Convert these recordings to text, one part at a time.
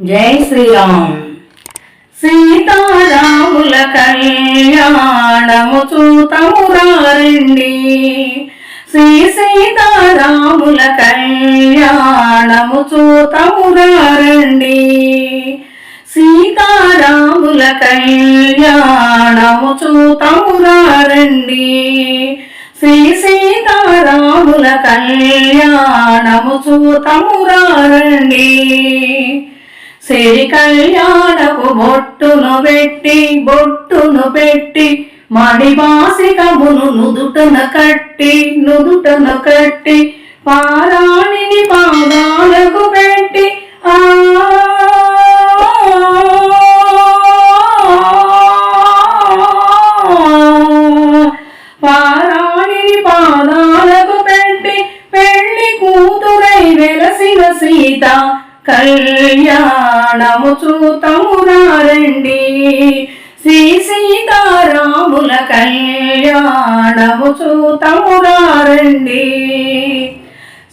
జై శ్రీరామ్. సీతారాముల కళ్యాణము చూతమురారండి శ్రీ సీతారాముల కళ్యాణము చూతమురారండి సీతారాముల కళ్యాణము చూతమురారండి శ్రీ సీతారాముల కళ్యాణము చూతమురారండి సిరి కళ్యాణపు బొట్టును పెట్టి బొట్టును పెట్టి మణివాసికమును నుదుటన కట్టి నుదుటన కట్టి పారాణిని పాదాలకు పెట్టి ఆ పారాణిని పాదాలకు పెట్టి పెళ్ళి కూతురై వెలసిన సీత కళ్యాణము చూతమునారండి శ్రీ సీతారాముల కళ్యాణము చూతమునారండి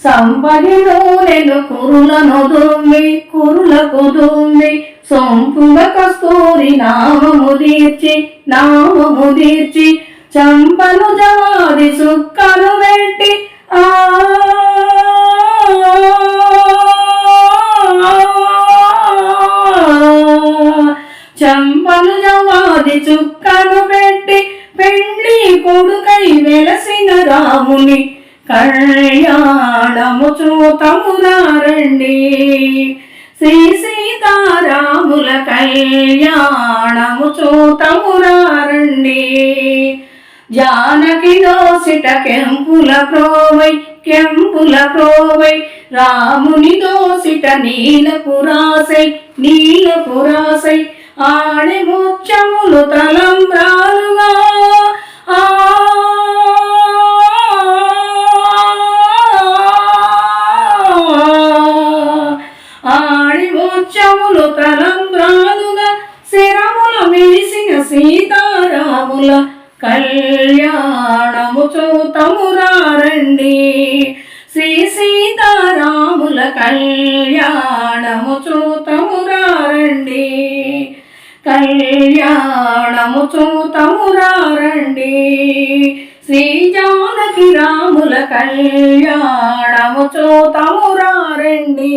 సంపదిలో నేను కురులను దుమ్మి కురులకు దుమ్మి సొంపుల కస్తూరి నామము దీర్చి నామము దీర్చి చంపను జవాది సుక్క చంపలు జవాది చుక్కను పెట్టి పెళ్ళి కొడుకై వెలసిన రాముని కళ్యాణము చూతమునారండి శ్రీ సీతారాముల కళ్యాణము చూతమునారండి జానకి దోసిట కెంపుల ప్రోవై కెంపుల ప్రోవై రాముని దోసిట నీల పురాసై నీల పురాసై ఆడి తలంబ్రాలుగా. ఆ తలంబ్రాలుగా. శిరముల మెరిసిన సీతారాముల కళ్యాణము చూతమురారండి. శ్రీ సీతారాముల కళ్యాణ కళ్యాణము చూతమురారండి శ్రీ జానకి రాముల కళ్యాణము చూతమురారండి